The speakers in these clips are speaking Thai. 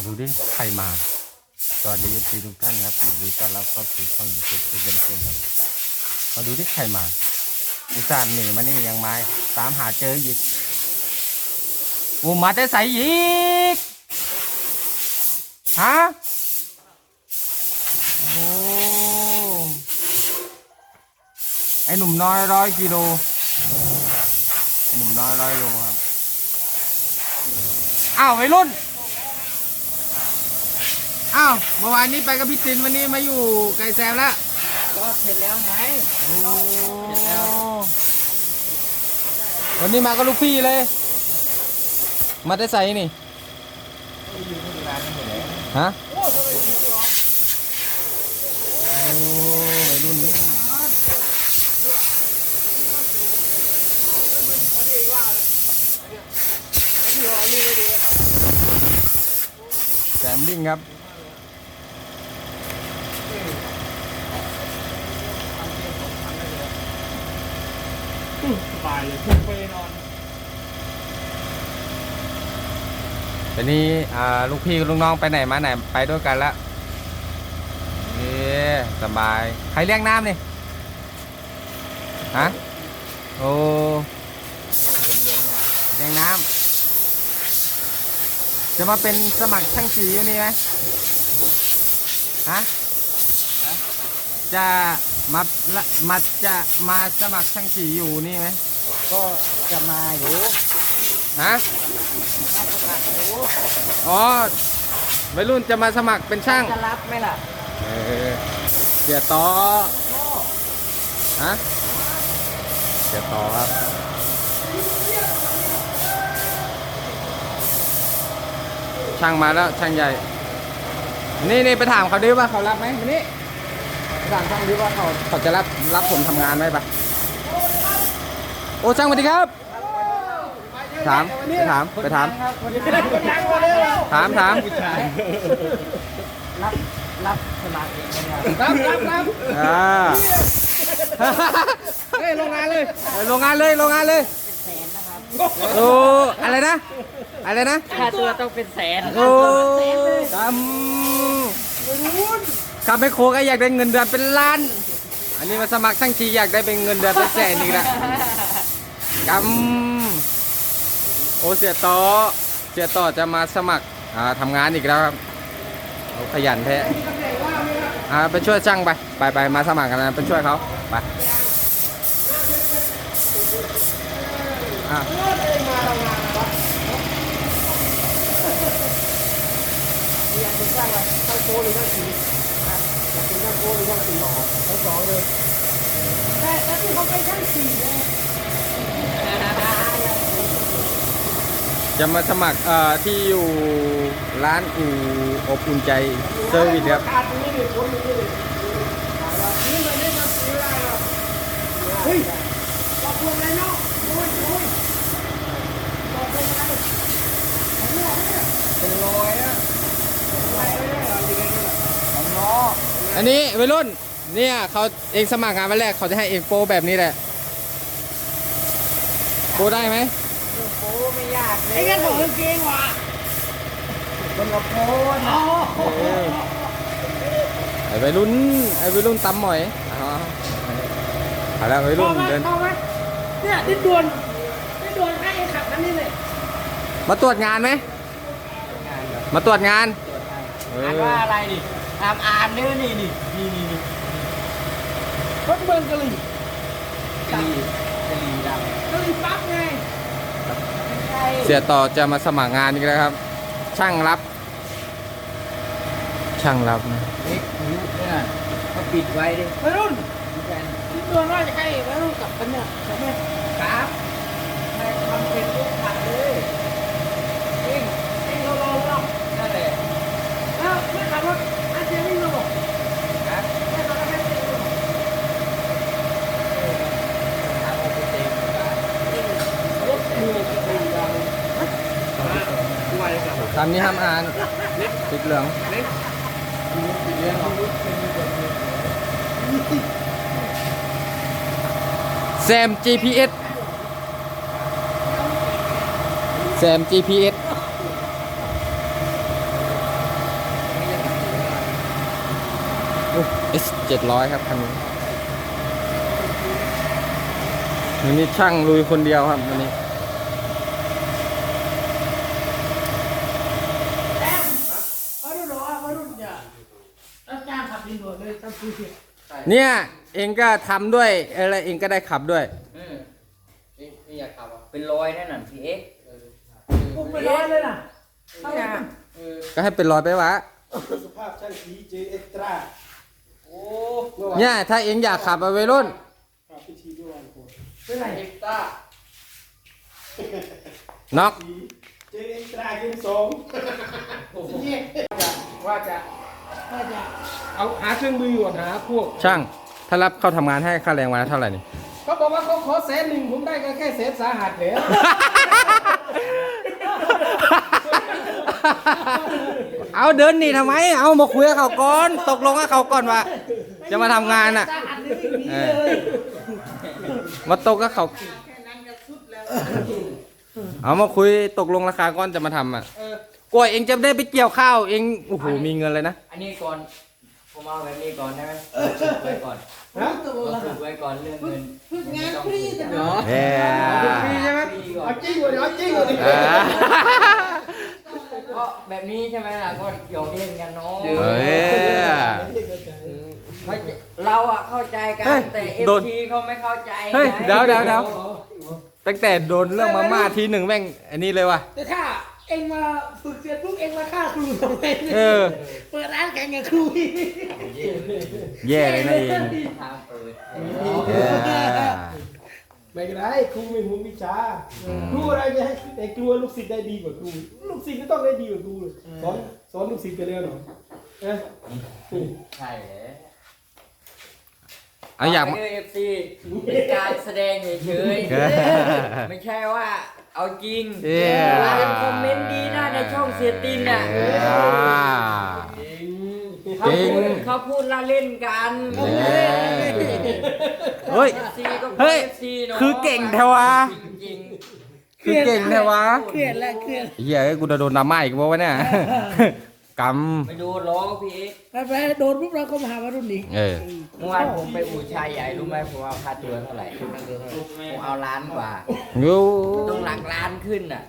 มาดูดิใครมา สวัสดีทีทุกท่านครับยินดีต้อนรับเข้าสู่ช่องยูทูบเป็นเพื่อนครับ มาดูที่ใครมาอุตส่าห์หนีมานี่ยังไม้ตามหาเจออีกอูมาแต่ใส่อีกฮะโอ้ไอหนุ่มน้อยร้อยกิโลไอหนุ่มน้อยร้อยโลครับอ้าววัยรุ่น อ้าวเมื่อวานนี้ไปกับพี่ตินวันนี้มาอยู่ไกลแซมแล้วก็เสร็จแล้วไงโอ้เสร็จแล้ววันนี้มาก็ลูกพี่เลย มาได้ใส่นี่อยู่ที่ร้านนี่หมดแล้วฮะโอ้วัยรุ่นนี่แซมดิ้งครับายเลยพุ่งไปนอนทีนี้อ่าลูกพี่ลูกน้องไปไหนมาไหนไปด้วยกันละเอ๊สบาย ใครเลี้ยงน้ำนี่ฮะโอ้เลี้ยงน้ำจะมาเป็นสมัครช่างสีอยู่นี่ไหมฮะจะมาละมาจะมาสมัครช่างสีอยู่นี่ไหม ก็จะมาอยู่ฮะมาสมัครอยู่อ๋อวัยรุ่นจะมาสมัครเป็นช่างจะรับไหมล่ะเออเสียต่อฮะเสียต่อครับช่างมาแล้วช่างใหญ่ นี่นี่ไปถามเขาดิว่าเขารับไหมมานี่ไปถามช่างดิว่าเขาเขาจะรับรับผมทำงานไหมปะ โอ้ช่างสวัสดีครับ ถามไปถามไปถามครับวันนี้ยังมาเร็วถามถามรับรับสมัครเองนะครับรับรับรับอ่าเฮ้ยโรงงานเลยเออโรงงานเลยโรงงานเลยแสนนะครับโอ้อะไรนะ อะไรนะค่าตัวต้องเป็นแสนโอ้กำคำให้โคก็อยากได้เงินเดือนเป็นล้าน อันนี้มาสมัครช่างชีอยากได้เป็นเงินเดือนเป็นแสนอีกแล้ว กำโอเสียต่อเสียต่อจะมาสมัครทำงานอีกแล้วครับเขาขยันแท้ไปช่วยช่างไปไปไปมาสมัครกันนะไปช่วยเขาไปอยากเป็นช่างอะไรช่างโก้หรือช่างสีอยากเป็นช่างโก้หรือช่างสีหรอทั้งสองเลยแต่แต่ที่เขาเป็นช่างสีเลย จะมาสมัครเอ่อที่อยู่ร้านอู่อบอุ่นใจเซอร์วิสครับขาดตรงนี้เลยคนนี้เลยนี่มันไม่ทำสีอะไรหรอกเฮ้ยตอกลงเลยเนาะโอ้ยโอ้ยตอกลงอะไรเป็นรอยอะอะไรไม่ได้เหรออยู่ในนี้ของน้ออันนี้วัยรุ่นเนี่ยเขาเองสมัครงานวันแรกเขาจะให้เองโปรแบบนี้แหละโปรได้ไหมโป้ ไม่ยากเลยไอ้กันของเกงว่ะคนละโป้เนาะเออไอ้วัยรุ่นไอ้วัยรุ่นตำหมอยอ๋อเอาละวัยรุ่นเดินเข้าไหมเนี่ยดิดวนดิดวนให้ขับนั่นนี่เลยมาตรวจงานไหมมาตรวจงานเออ่านอว่าอะไรนี่อ่านอ่านเนื้อนี่นี่นี่นี่นี่รถเมืองกะหรี่กะหรี่กะหรี่ดำกะหรี่ปั๊บไงไม่ใช่ เสียต่อจะมาสมัครงานอีกแล้วครับ ช่างรับ ช่างรับนะเล็กนิ้วเนี่ยเขาปิดไว้ดิวัยรุ่นที่ตัวน้อยจะใกล้วัยรุ่นกลับกันเนี่ยใช่ไหมครับามนี้ห้ามอ่านติดเหลืองติดเหลือเหรอแซม GPS แซม GPS เอสเจ็ดร้อยครับคันนี้วันนี้ช่างลุยคนเดียวครับวันนี้ ดินด่วนเลยต้องซื้อเสียเนี่ย เองก็ทำด้วยอะไรเองก็ได้ขับด้วย อืมนี่อยากขับอะเป็นร้อยแน่นอนพี่เอ็กซ์ปุ๊บไปร้อยเลยนะเท่าไหร่เออก็ให้เป็นร้อยไปวะสภาพช่างสีเจเอ็กตร้าโอ้เนี่ยถ้าเองอยากขับเอาไว้รุ่น ครับพิธีด้วยวันโกนเป็นไรเอ็กซ์ต้าน็อกสีเจเอ็กตร้าเกมสองเนี่ยว่าจะ ว่าจะเอาหาเครื่องมือก่อนหาพวกช่าง ถ้ารับเข้าทำงานให้ค่าแรงวันละเท่าไหร่นี่ เขาบอกว่าเขาขอแสนหนึ่งผมได้ก็แค่แสนสาหัสเลยเอาเดินหนีทำไม เอามาคุยกับเขาก่อน ตกลงกับเขาก่อนว่า จะมาทำงานอะจ้างอันนี้ไม่มีเลยมาตกกับเขาเอามาคุยตกลงราคาก่อนจะมาทำอะ กล้วยเองจะได้ไปเกี่ยวข้าวเองโอ้โหมีเงินเลยนะ อันนี้ก่อน ผมเอาแบบนี้ก่อนได้ไหมฝึกไว้ก่อนฮะเราฝึกไว้ก่อนเรื่องเงินฝึกงานฟรีแต่เนาะเอ้ยฟรีใช่ไหมฟรีก่อนเอาจริงกว่าเอาจริงกว่าดิอ่าก็แบบนี้ใช่ไหมล่ะก็หยอกเล่นกันเนาะเอ้ยไม่เราอะเข้าใจกันเฮ้ยแต่เอฟโดนทีเขาไม่เข้าใจเฮ้ยไงเดี๋ยวเดี๋ยวเดี๋ยวตั้งแต่โดนเรื่องมาม่าทีหนึ่งแม่งอันนี้เลยว่ะแต่ถ้า เองมาฝึกเสร็จปุ๊บเองมาฆ่าครูทำไมเออ เปิดร้านแข่งกับครูอีกแย่เลยนะเองทางเปิดเออไม่เป็นไรครูไม่หูวิชาครูอะไรจะให้แต่กลัวลูกศิษย์ได้ดีกว่าครูลูกศิษย์ก็ต้องได้ดีกว่าครูเลยสอนสอนลูกศิษย์ไปเรื่อยหน่อยเอ๊ะใช่เลย เอาอยากมา เอฟซีเป็นการแสดงเฉยเออๆไม่ใช่ว่าเอาจริงเอ้ยเราเป็นคอมเมนต์ดีนะในช่องเสียตินอะเออ เขาจริง พูดเขาพูดละเล่นกันเออเฮ้ยซีก็เฮ้ยซีเนาะคือเก่งแท้วะ จริงคือเก่งแท้วะเครียดแล้วเครียด เหี้ยเอ้ยกูจะโดนดราม่าอีกวะวะเนี่ย กๆไม่ดูล้อพี่เอ๊ะไปไปโดนปุ๊บเราก็มาหาวัยรุ่นนี้ำเออ เมื่อวานผมไปอู่ชายใหญ่รู้ไหมผมเอาค่าตัวเท่าไหร่ผมเอาล้านกว่ายูต้องหลักล้านขึ้นอะ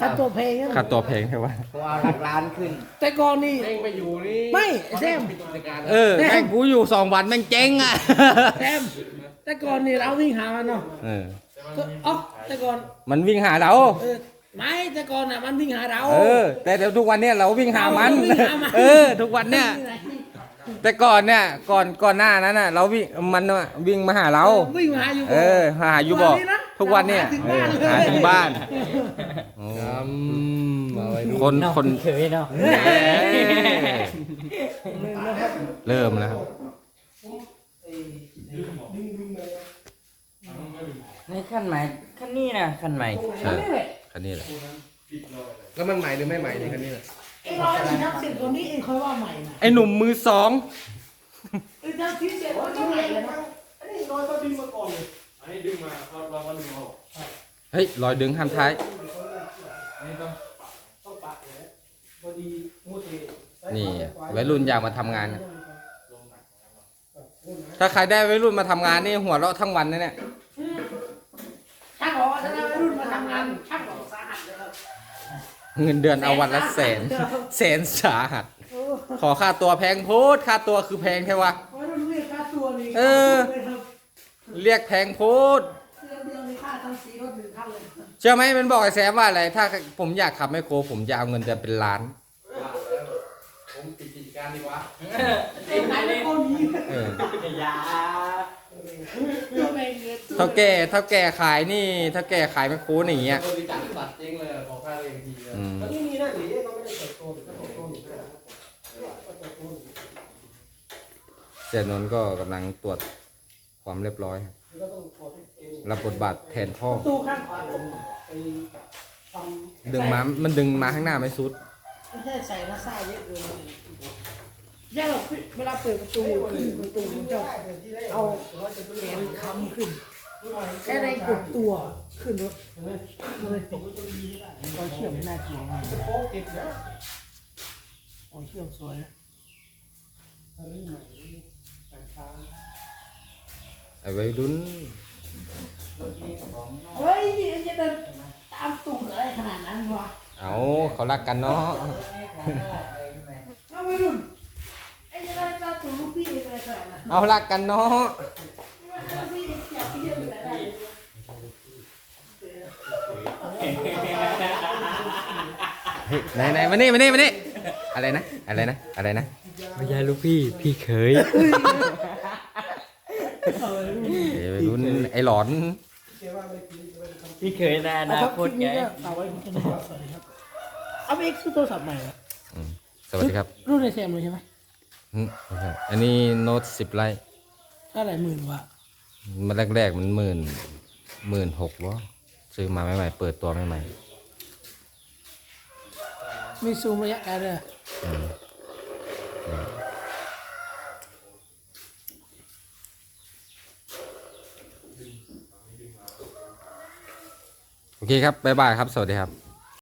ค่าตัวเพลงนะค่าตัวเพลงใช่ปะผมเอาหลักล้านขึ้นแต่ก่อนนี่เองไปอยู่นี่ไม่แซม เออ แม่งกูอยู่สองวันแม่งเจ๊งอะ แซมแต่ก่อนนี่เราวิ่งหามันเนาะเออ ก็อ๋อแต่ก่อนมันวิ่งหาเรา เออ ไม่แต่ก่อนอะมันวิ่งหาเรา เออ แต่เดี๋ยวทุกวันเนี้ยเราวิ่งหามัน เราวิ่งหามัน เออ ทุกวันเนี้ยแต่ก่อนเนี่ยก่อนก่อนหน้านั้นน่ะ เราวิ่งมันน่ะวิ่งมาหาเรา วิ่งมาหาอยู่เออหาอยู่บอกทุกวันเนี่ยถึงเอบ้าอนเลยหาถึงบ้านคนคนเคยเนาะเอ้ยเริ่มแล้วครับนี่ขั้นใหม่ขั้นนี้นะขั้นใหม่ เออ คันนี้แหละแล้วมันใหม่หรือไม่ใหม่ในคันนี้ล่ะเองรอที่ทับเสร็จก่อนนี้เองค่อยว่าใหม่นะไอ้หนุ่มมือสองเออทับที่เสร็จก็ใหม่แล้วนะอันนี้น้อยก็ดึงมาก่อนเลยเฮ้ยรอยดึงห้ามท้ายต้องปะเลยพอดีมูเตนี่วัยรุ่นอยากมาทำงานนะถ้าใครได้วัยรุ่นมาทำงานนี่หัวเราะทั้งวันนะเนี่ย ช่างบอกว่าถ้าได้วัยรุ่นมาทำงานช่างบอกสาหัสเลยครับ เงินเดือนเอาวันละแสน แสนสาหัสขอค่าตัวแพงโพดค่าตัวคือแพงแค่วะวัยรุ่นเรียกค่าตัวนี่เออเรียกแพงโพดเดือนเดียวมีค่าทั้งสีรถหนึ่งคันเลยเชื่อไหมมันบอกไอ้แซมว่าอะไร ถ้าผมอยากขับไมโครผมจะเอาเงินเดือนเป็นล้าน ผมปิดกิจการดีกว่าเองขายไม่คนนี้เอออยาเรื่องเองเงินเท่าแก่เท่าแก่ขายนี่เท่าแก่ขายไมโครอย่างเงี้ยบริจาคบัตรจริงเลยข อค่าเองทีเลยอืม แล้วนี่มีหน้าหนีก็ไม่ได้เปิดโตหรือก็เปิดโตหรือก็เปิดโตหรือเสียนนท์ก็กำลังตรวจความเรียบร้อยครับก็ต้องขอเองรับบทบาทแทนพ่อ ตู้ข้างขวาผมไปทำดึงม้ามันดึงม้าข้างหน้าไม่สุด ไม่ใช่ใส่มาซ่าเยอะเกินแย่หรอกเวลาเปิดประตูขึ้นประตูมันจะเอาแขนค้ำขึ้น แค่ได้กดตัวขึ้นรถเลยตกตอนเชื่อมไม่น่ากลัวมากโป๊กเก็บนะตอนเชื่อมสวยนะฮอะไรใหม่ต่างชาติไอ้วัยรุ่นเฮ้ยจะเดินตามตุ่มอะไรขนาดนั้นวะเอาเขารักกันเนาะเอาไม่รุ่นไอ้จะได้ตามตุ่มลูกพี่อะไรขนาดนั้นเอารักกันเนาะ ลูกพี่อยากเที่ยวอยู่ไหนได้ เฮ้ย ไหนไหนมานี่มานี่มานี่อะไรนะ อะไรนะ อะไรนะ ไม่ใช่ลูกพี่ พี่เคยไอ้วัยรุ่นไอ้หลอนแกว่าไม่กินไม่ทำพี่เคยในอนาคตไงเอาไว้คุณจะสวัสดีครับเอาไปเอ็กซ์โทรศัพท์ใหม่เหรออืมสวัสดีครับ รุ่นในแซมเลยใช่ไหมอืมไม่ใช่อันนี้โน้ตสิบไลท์เท่าไหร่หมื่นวะมันแรกๆมันหมื่นหมื่นหกวะซื้อมาใหม่ๆเปิดตัวใหม่ มีซูมระยะไกลเลยๆอืมโอเคครับ บ๊ายบายครับ สวัสดีครับ